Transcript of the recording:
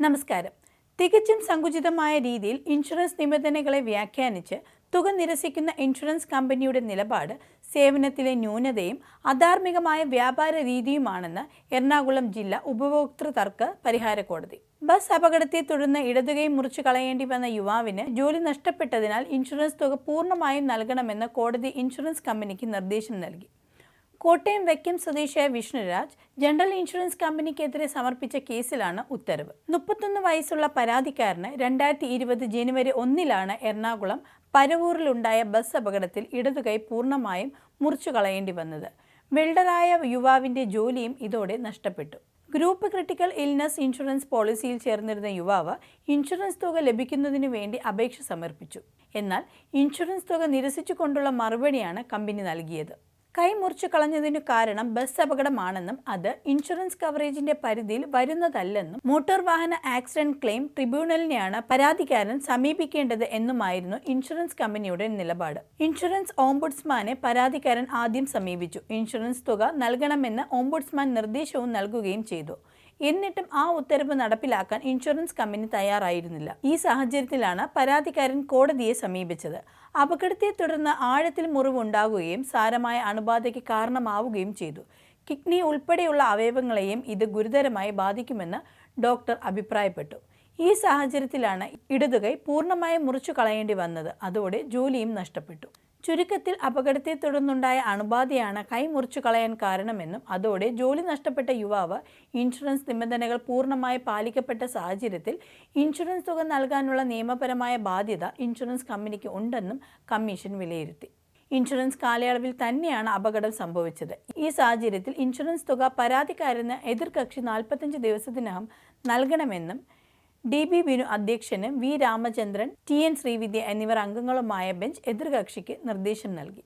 നമസ്കാരം. തികച്ചും സങ്കുചിതമായ രീതിയിൽ ഇൻഷുറൻസ് നിബന്ധനകളെ വ്യാഖ്യാനിച്ച് തുക നിരസിക്കുന്ന ഇൻഷുറൻസ് കമ്പനിയുടെ നിലപാട് സേവനത്തിലെ ന്യൂനതയും അധാർമികമായ വ്യാപാര രീതിയുമാണെന്ന് എറണാകുളം ജില്ലാ ഉപഭോക്തൃ തർക്ക പരിഹാര കോടതി. ബസ് അപകടത്തെ തുടർന്ന് ഇടതുകൈ മുറിച്ചു കളയേണ്ടി വന്ന യുവാവിന് ജോലി നഷ്ടപ്പെട്ടതിനാൽ ഇൻഷുറൻസ് തുക പൂർണമായും നൽകണമെന്ന് കോടതി ഇൻഷുറൻസ് കമ്പനിക്ക് നിർദ്ദേശം നൽകി. കോട്ടയം വെക്കം സ്വദേശിയായ വിഷ്ണുരാജ് ജനറൽ ഇൻഷുറൻസ് കമ്പനിക്കെതിരെ സമർപ്പിച്ച കേസിലാണ് ഉത്തരവ്. മുപ്പത്തൊന്ന് വയസ്സുള്ള പരാതിക്കാരന് രണ്ടായിരത്തി ഇരുപത് ജനുവരി ഒന്നിലാണ് എറണാകുളം പരവൂരിലുണ്ടായ ബസ് അപകടത്തിൽ ഇടതുകൈ പൂർണമായും മുറിച്ചു കളയേണ്ടി വന്നത്. വെൽഡറായ യുവാവിന്റെ ജോലിയും ഇതോടെ നഷ്ടപ്പെട്ടു. ഗ്രൂപ്പ് ക്രിട്ടിക്കൽ ഇൽനസ് ഇൻഷുറൻസ് പോളിസിയിൽ ചേർന്നിരുന്ന യുവാവ് ഇൻഷുറൻസ് തുക ലഭിക്കുന്നതിനു വേണ്ടി അപേക്ഷ സമർപ്പിച്ചു. എന്നാൽ ഇൻഷുറൻസ് തുക നിരസിച്ചുകൊണ്ടുള്ള മറുപടിയാണ് കമ്പനി നൽകിയത്. കൈ മുറിച്ചു കളഞ്ഞതിനു കാരണം ബസ് അപകടമാണെന്നും അത് ഇൻഷുറൻസ് കവറേജിന്റെ പരിധിയിൽ വരുന്നതല്ലെന്നും മോട്ടോർ വാഹന ആക്സിഡന്റ് ക്ലെയിം ട്രിബ്യൂണലിനെയാണ് പരാതിക്കാരൻ സമീപിക്കേണ്ടത് എന്നുമായിരുന്നു ഇൻഷുറൻസ് കമ്പനിയുടെ നിലപാട്. ഇൻഷുറൻസ് ഓംബുഡ്സ്മാനെ പരാതിക്കാരൻ ആദ്യം സമീപിച്ചു. ഇൻഷുറൻസ് തുക നൽകണമെന്ന് ഓംബുഡ്സ്മാൻ നിർദ്ദേശവും നൽകുകയും ചെയ്തു. എന്നിട്ടും ആ ഉത്തരവ് നടപ്പിലാക്കാൻ ഇൻഷുറൻസ് കമ്പനി തയ്യാറായിരുന്നില്ല. ഈ സാഹചര്യത്തിലാണ് പരാതിക്കാരൻ കോടതിയെ സമീപിച്ചത്. അപകടത്തെ തുടർന്ന് ആഴത്തിൽ മുറിവുണ്ടാകുകയും സാരമായ അണുബാധയ്ക്ക് കാരണമാവുകയും ചെയ്തു. കിഡ്നി ഉൾപ്പെടെയുള്ള അവയവങ്ങളെയും ഇത് ഗുരുതരമായി ബാധിക്കുമെന്ന് ഡോക്ടർ അഭിപ്രായപ്പെട്ടു. ഈ സാഹചര്യത്തിലാണ് ഇടതുകൈ പൂർണമായും മുറിച്ചു കളയേണ്ടി വന്നത്. അതോടെ ജോലിയും നഷ്ടപ്പെട്ടു. ചുരുക്കത്തിൽ അപകടത്തെ തുടർന്നുണ്ടായ അണുബാധയാണ് കൈമുറിച്ചു കളയാൻ കാരണമെന്നും അതോടെ ജോലി നഷ്ടപ്പെട്ട യുവാവ് ഇൻഷുറൻസ് നിബന്ധനകൾ പൂർണമായി പാലിക്കപ്പെട്ട സാഹചര്യത്തിൽ ഇൻഷുറൻസ് തുക നൽകാനുള്ള നിയമപരമായ ബാധ്യത ഇൻഷുറൻസ് കമ്പനിക്ക് ഉണ്ടെന്നും കമ്മീഷൻ വിലയിരുത്തി. ഇൻഷുറൻസ് കാലയളവിൽ തന്നെയാണ് അപകടം സംഭവിച്ചത്. ഈ സാഹചര്യത്തിൽ ഇൻഷുറൻസ് തുക പരാതിക്കാരന് എതിർകക്ഷി നാൽപ്പത്തഞ്ച് ദിവസത്തിനകം നൽകണമെന്നും ഡി ബി ബിനു അധ്യക്ഷന് V Ramachandran T N Sreevidya എന്നിവർ അംഗങ്ങളുമായ ബെഞ്ച് എതിർകക്ഷിക്ക് നിർദ്ദേശം നൽകി.